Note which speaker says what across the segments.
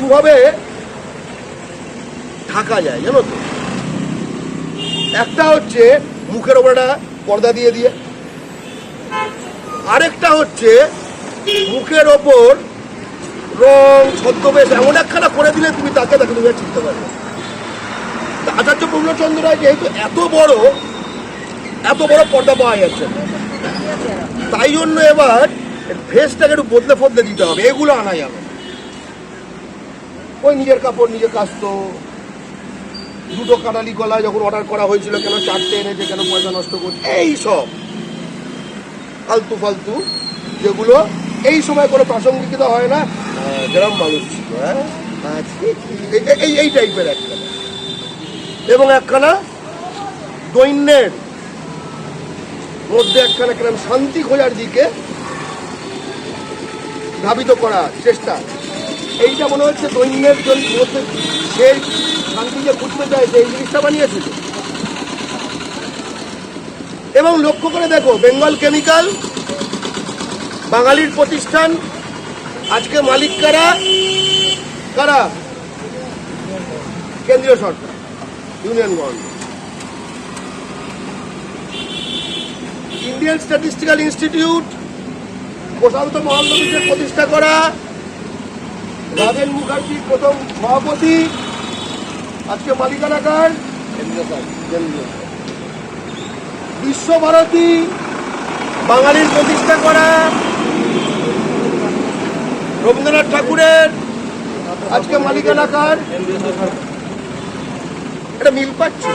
Speaker 1: দুভাবে ঢাকা যায়, জানো তো একটা হচ্ছে মুখের ওপর একটা পর্দা দিয়ে দিয়ে, আরেকটা হচ্ছে মুখের ওপর রং, ছদ্মবেশ এমন একখানা করে দিলে তুমি তাকে তাকে তুমি চিনতে পারবে আচার্য পূর্ণচন্দ্র রায় যেহেতু এত বড় এত বড় পর্দা পাওয়া যাচ্ছে তাই জন্য এবার ফেসটাকে একটু বদলে ফদলে দিতে হবে, এগুলো আনা যাবে। ওই নিজের কাপড় নিজে কাচতো। দুটো কাটালি গলা যখন অর্ডার করা হয়েছিল কেন চারটে এনেছে কেন পয়সা নষ্ট করছে এই সব। ফালতু ফালতু যেগুলো এই সময় কোনো প্রাসঙ্গিকতা হয় না। গ্রাম মানুষ ছিল হ্যাঁ? আজকে এই- এই টাইপের একখানা এবং একখানা দৈন্যের মধ্যে একখানা কিরম শান্তি খোঁজার দিকে ধাবিত করার চেষ্টা। এইটা মনে হচ্ছে দৈন্যের জন্য সেই শান্তি যে খুঁজতে চাইছে এই জিনিসটা বানিয়েছিল এবং লক্ষ্য করে দেখো, বেঙ্গল কেমিক্যাল, বাঙালির প্রতিষ্ঠান, আজকে মালিক কারা? কারা? কেন্দ্রীয় সরকার, union government. Indian statistical institute, Prasanta মহানবীদের প্রতিষ্ঠা করা রাজেন মুখার্জি প্রথম সভাপতি, আজকে মালিকানাকার। বিশ্বভারতী বাঙালির প্রতিষ্ঠা করা। রবীন্দ্রনাথ ঠাকুরের আজকে মালিকানাকার। এটা মিল পাচ্ছে।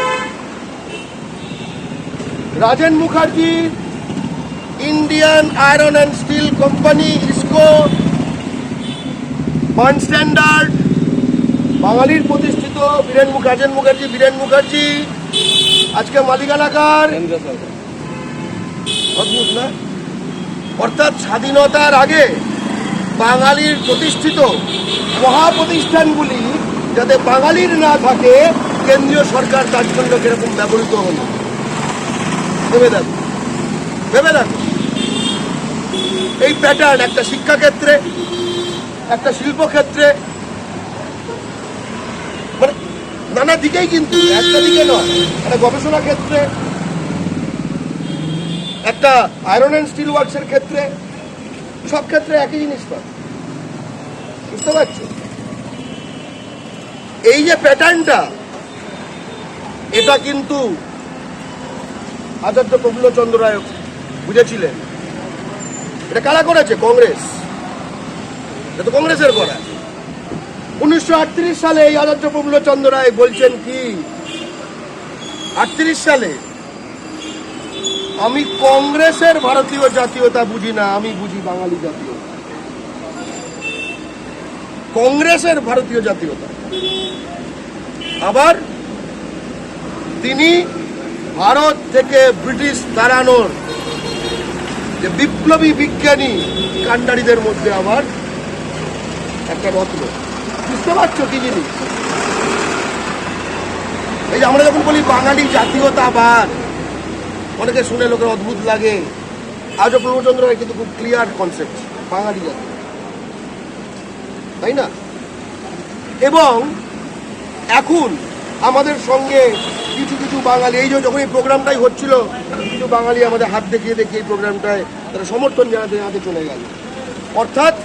Speaker 1: Rajen Mukherjee, Indian iron and steel company, IISCO. Burn Standard বাঙালির প্রতিষ্ঠিত বীরেন রাজেন মুখার্জি বীরেন মুখার্জি আজকে মালিকানাকার অদ্ভুত না? অর্থাৎ স্বাধীনতার আগে বাঙালির প্রতিষ্ঠিত মহাপ্রতিষ্ঠানগুলি যাতে বাঙালির না থাকে কেন্দ্রীয় সরকার তার জন্য কীরকম ব্যবহৃত হলো? ভেবে দেখো। ভেবে দেখো। এই প্যাটার্ন একটা শিক্ষাক্ষেত্রে একটা শিল্পক্ষেত্রে মানে নানা দিকেই কিন্তু, একটা দিকে নয়, একটা গবেষণা ক্ষেত্রে, একটা আয়রন অ্যান্ড স্টিল ওয়ার্কসের ক্ষেত্রে, সব ক্ষেত্রে একই জিনিস পাবে বুঝতে পারছ? এই যে প্যাটার্নটা এটা কিন্তু আচার্য প্রফুল্লচন্দ্র রায় বুঝেছিলেন। এটা কারা করেছে? কংগ্রেস। এটা তো কংগ্রেসের করা। উনিশশো আটত্রিশ সালে এই আচার্য প্রফুল্লচন্দ্র রায় বলছেন কি? আটত্রিশ সালে, আমি কংগ্রেসের ভারতীয় জাতীয়তা বুঝি না, আমি বুঝি বাঙালি জাতীয়তা। কংগ্রেসের ভারতীয় জাতীয়তা। আবার তিনি ভারত থেকে ব্রিটিশ তাড়ানোর যে বিপ্লবী বিজ্ঞানী কান্ডারিদের মধ্যে আবার একটা রত্ন বুঝতে পারছ কি জিনিস? এই যে আমরা যখন বলি বাঙালি জাতীয়তাবাদ অনেকে শুনে লোকের অদ্ভুত লাগে। আজও প্রভুচন্দ্র রায় কিন্তু খুব ক্লিয়ার কনসেপ্ট বাঙালি জাতি। তাই না? এবং এখন আমাদের সঙ্গে কিছু কিছু বাঙালি, এই যে যখন এই প্রোগ্রামটাই হচ্ছিল, কিছু বাঙালি আমাদের হাত দেখিয়ে দেখিয়ে এই প্রোগ্রামটায় তারা সমর্থন জানাতে জানাতে চলে গেল। অর্থাৎ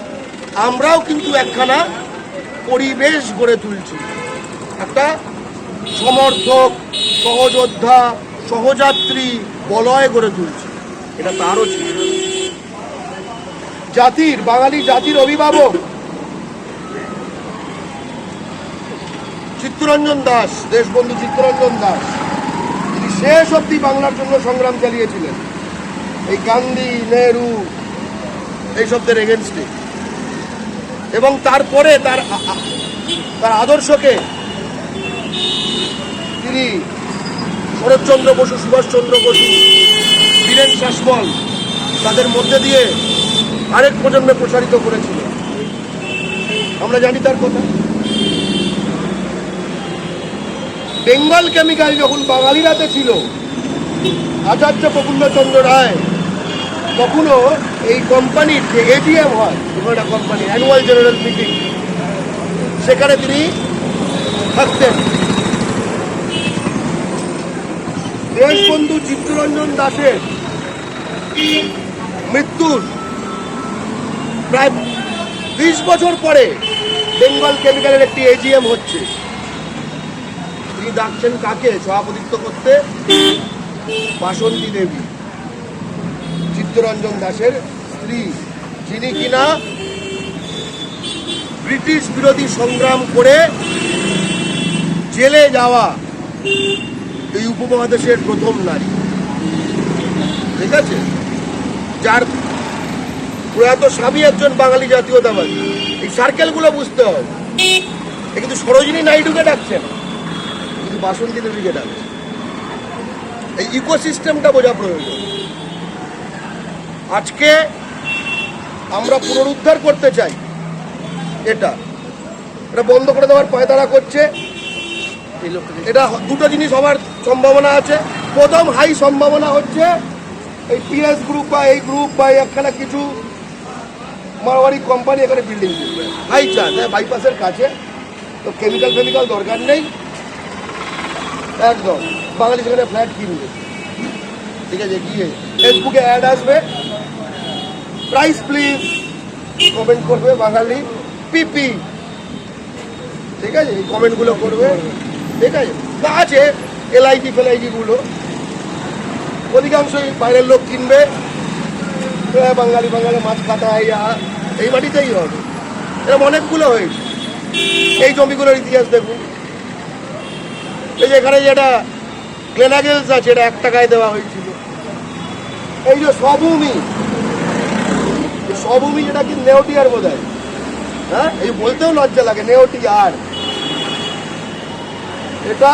Speaker 1: আমরাও কিন্তু একখানা পরিবেশ গড়ে তুলছি। একটা সমর্থক, সহযোদ্ধা, সহযাত্রী বলয় গড়ে তুলছি। এটা তারও ছিল। জাতির, বাঙালি জাতির অভিভাবক চিত্তরঞ্জন দাস, দেশবন্ধু চিত্তরঞ্জন দাস, তিনি শেষ অব্দি বাংলার জন্য সংগ্রাম চালিয়েছিলেন। এই গান্ধী, নেহরু এইসবদের এগেনস্টে এবং তারপরে তার তার আদর্শকে তিনি শরৎচন্দ্র বসু, সুভাষচন্দ্র বসু, বীরেন শাসমল তাদের মধ্যে দিয়ে আরেক প্রজন্মে প্রসারিত করেছিল। আমরা জানি তার কথা। বেঙ্গল কেমিক্যাল যখন বাঙালিরাতে ছিল, আচার্য প্রফুল্লচন্দ্র রায় কখনো এই কোম্পানির যে এজিএম হয় একটা কোম্পানি অ্যানুয়াল জেনারেল মিটিং সেখানে তিনি থাকতেন। দেশবন্ধু চিত্তরঞ্জন দাসের মৃত্যুর প্রায় বিশ বছর পরে বেঙ্গল কেমিক্যালের একটি এজিএম হচ্ছে। তিনি ডাকছেন কাকে? সভাপতিত্ব করতে বাসন্তী দেবী। চিত্তরঞ্জন দাসের স্ত্রী, যিনি কিনা ব্রিটিশ বিরোধী সংগ্রাম করে জেলে যাওয়া এই উপমহাদেশের প্রথম নারী। ঠিক আছে? যার প্রয়াত স্বামী একজন বাঙালি জাতীয়তাবাদী। এই সার্কেলগুলো বুঝতে হবে। এ কিন্তু সরোজিনী নাইডুকে ডাকছে না, কিন্তু বাসন্তী দেবীকে ডাকছে। এই ইকোসিস্টেমটা বোঝা প্রয়োজন। আজকে আমরা পুনরুদ্ধার করতে চাই। এটা। এটা বন্ধ করে দেওয়ার পায়তারা করছে। এটা দুটো জিনিস হওয়ার সম্ভাবনা আছে। প্রথম হাই সম্ভাবনা হচ্ছে এই পিএস গ্রুপ বা এই গ্রুপ বা একখানা কিছু মারোয়ারি কোম্পানি এখানে বিল্ডিং হাই হ্যাঁ বাইপাসের কাছে। তো কেমিক্যাল ফেমিক্যাল দরকার নেই। একদম। বাঙালি সেখানে ফ্ল্যাট কিনবে। ঠিক আছে, গিয়ে ফেসবুকে অ্যাড আসবে। প্রাইস প্লিজ কমেন্ট করবে বাঙালি পিপি ঠিক আছে? এই কমেন্টগুলো করবে। ঠিক আছে? তা আছে এলআইজি ফেলআইজিগুলো অধিকাংশই বাইরের লোক কিনবে। বাঙালি বাঙালি মাছ কাটা এই মাটিতেই হবে। এরকম অনেকগুলো হয়েছে। এই জমিগুলোর ইতিহাস দেখুন। এই যে এখানে যেটা গ্লেনাগেলস আছে, এটা এক টাকায় দেওয়া হয়েছিল। এই যে সভূমি সভূমি যেটা কি নেওটিয়ার বোধ হয়? হ্যাঁ এই বলতেও লজ্জা লাগে নেওটিয়ার এটা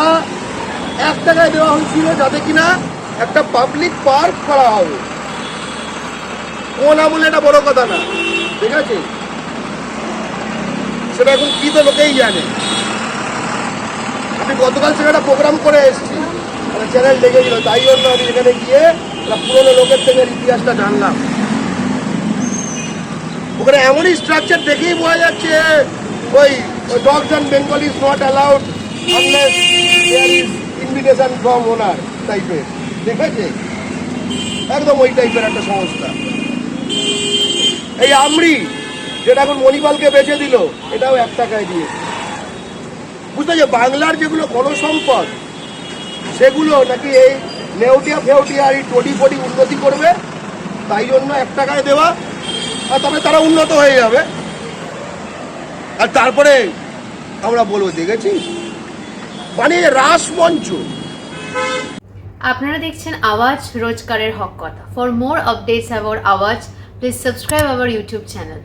Speaker 1: এক টাকায় দেওয়া হয়েছিল যাতে কিনা একটা পাবলিক পার্ক করা হবে। কোন আমলে এটা বড় কথা না, ঠিক আছে? সেটা এখন কি তো লোকেই জানে। আমি গতকাল সেখানে প্রোগ্রাম করে এসেছি। চ্যানেল ডেকেছিল তাই জন্য আমি এখানে গিয়ে পুরোনো লোকের থেকে ইতিহাসটা জানলাম। ওখানে এমনই স্ট্রাকচার দেখেই বোঝা যাচ্ছে, ওই dogs and Bengal is not allowed invitation from owner টাইপের ঠিক আছে একদম ওই টাইপের একটা সংস্থা। এই আমরি, যেটা এখন মণিপালকে বেচে দিল, এটাও এক টাকায় দিয়ে। বুঝতে যে বাংলার যেগুলো গণসম্পদ, সেগুলো নাকি এই নেউটিয়া ফেউটিয়া এই টডি ফডি উন্নতি করবে, তাই জন্য এক টাকায় দেওয়া। তবে তারা উন্নত হয়ে যাবে। আর তারপরে আমরা বলব, দেখেছি? মানে রাসমঞ্চ।
Speaker 2: আপনারা দেখছেন আওয়াজ রোজকারের হক কথা। For more updates about Awaaz please subscribe our YouTube channel